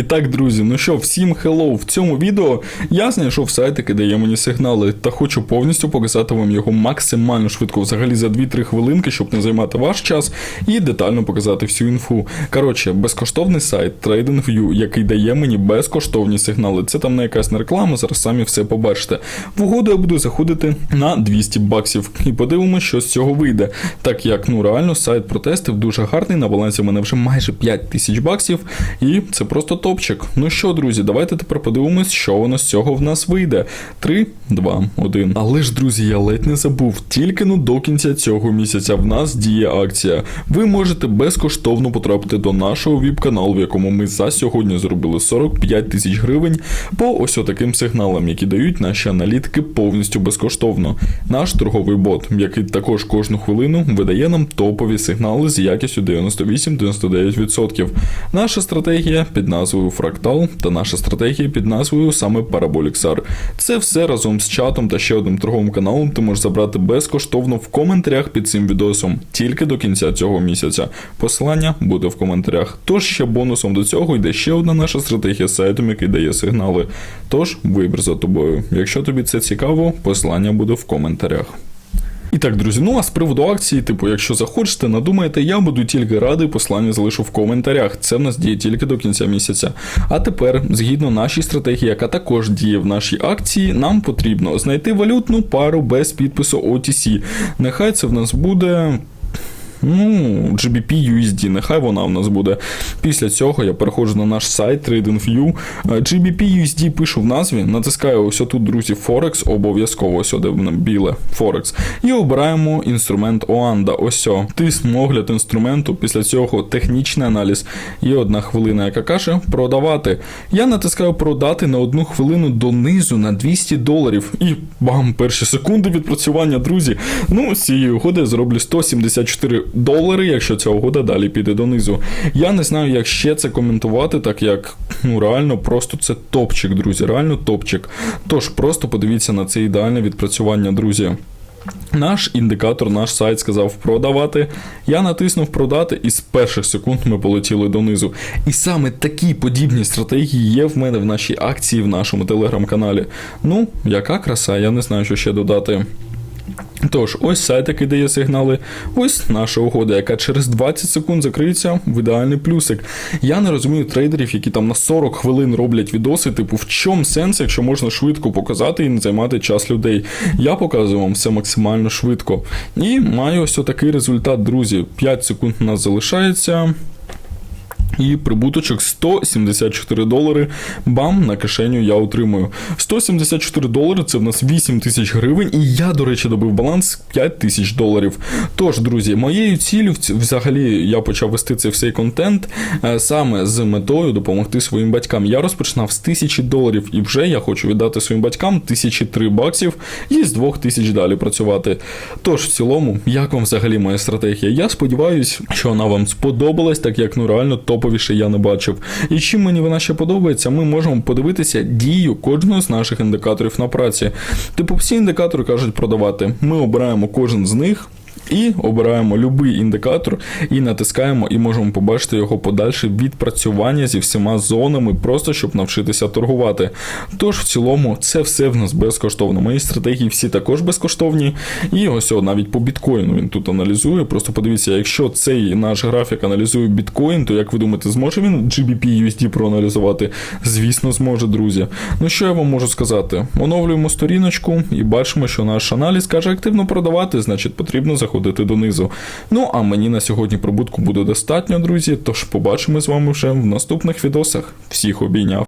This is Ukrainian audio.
І так, друзі, ну що, всім хеллоу. В цьому відео я знайшов сайт, який дає мені сигнали, та хочу повністю показати вам його максимально швидко, взагалі за 2-3 хвилинки, щоб не займати ваш час, і детально показати всю інфу. Коротше, безкоштовний сайт TradingView, який дає мені безкоштовні сигнали. Це там не якась не реклама, зараз самі все побачите. В угоду я буду заходити на 200 баксів і подивимося, що з цього вийде. Так як ну реально сайт протестив дуже гарний. На балансі в мене вже майже 5 тисяч баксів, і це просто топчик. Ну що, друзі, давайте тепер подивимось, що воно з цього в нас вийде. 3, 2, 1. Але ж, друзі, я ледь не забув. Тільки ну до кінця цього місяця в нас діє акція. Ви можете безкоштовно потрапити до нашого віп-каналу, в якому ми за сьогодні зробили 45 тисяч гривень по ось отаким сигналам, які дають наші аналітики повністю безкоштовно. Наш торговий бот, який також кожну хвилину видає нам топові сигнали з якістю 98-99%. Наша стратегія під назвою Фрактал та наша стратегія під назвою саме Parabolic Це все разом з чатом та ще одним торговим каналом ти можеш забрати безкоштовно в коментарях під цим відосом тільки до кінця цього місяця. Посилання буде в коментарях. Тож ще бонусом до цього йде ще одна наша стратегія з сайтом, який дає сигнали. Тож вибір за тобою. Якщо тобі це цікаво, посилання буде в коментарях. І так, друзі, ну а з приводу акції, типу, якщо захочете, надумаєте, я буду тільки радий, послання залишу в коментарях. Це в нас діє тільки до кінця місяця. А тепер, згідно нашій стратегії, яка також діє в нашій акції, нам потрібно знайти валютну пару без підпису OTC. Нехай це в нас буде. Ну, GBP USD, нехай вона в нас буде. Після цього я переходжу на наш сайт TradingView. Е, GBP USD пишу в назві, натискаю ось тут, друзі, Forex, обов'язково ось де біле Forex. І обираємо інструмент OANDA. Ось о. Тиск огляд інструменту, після цього технічний аналіз. І одна хвилина, яка каже продавати. Я натискаю продати на одну хвилину донизу на 200 доларів. І бам, перші секунди відпрацювання, друзі. Ну, з цієї угоди я зроблю 174 долари, якщо ця угода далі піде донизу. Я не знаю, як ще це коментувати, так як ну реально просто це топчик, друзі. Реально топчик. Тож просто подивіться на це ідеальне відпрацювання, друзі. Наш індикатор, наш сайт сказав продавати. Я натиснув продати, і з перших секунд ми полетіли донизу. І саме такі подібні стратегії є в мене в нашій акції в нашому телеграм-каналі. Ну, яка краса, я не знаю, що ще додати. Тож, ось сайт, який дає сигнали, ось наша угода, яка через 20 секунд закриється в ідеальний плюсик. Я не розумію трейдерів, які там на 40 хвилин роблять відоси, типу, в чому сенс, якщо можна швидко показати і не займати час людей. Я показую вам все максимально швидко. І маю ось отакий результат, друзі. 5 секунд у нас залишається. І прибуточок 174 долари. Бам, на кишеню я отримую. 174 долари це в нас 8 тисяч гривень, і я, до речі, добив баланс 5 тисяч доларів. Тож, друзі, моєю ціллю взагалі я почав вести цей всей контент е, саме з метою допомогти своїм батькам. Я розпочинав з тисячі доларів, і вже я хочу віддати своїм батькам тисячі три баксів і з двох тисяч далі працювати. Тож, в цілому, як вам взагалі моя стратегія? Я сподіваюся, що вона вам сподобалась, так як ну реально топовіше я не бачив. І чим мені вона ще подобається, ми можемо подивитися дію кожного з наших індикаторів на праці. Типу, всі індикатори кажуть продавати. Ми обираємо кожен з них. І обираємо будь-який індикатор і натискаємо, і можемо побачити його подальше відпрацювання зі всіма зонами, просто щоб навчитися торгувати. Тож, в цілому, це все в нас безкоштовно. Мої стратегії всі також безкоштовні. І ось навіть по біткоїну він тут аналізує. Просто подивіться, якщо цей наш графік аналізує біткоін, то як ви думаєте, зможе він GBP USD проаналізувати? Звісно, зможе, друзі. Ну що я вам можу сказати? Оновлюємо сторіночку і бачимо, що наш аналіз каже активно продавати, значить потрібно заходити донизу. Ну а мені на сьогодні прибутку буде достатньо, друзі. Тож побачимо з вами вже в наступних відосах. Всіх обійняв.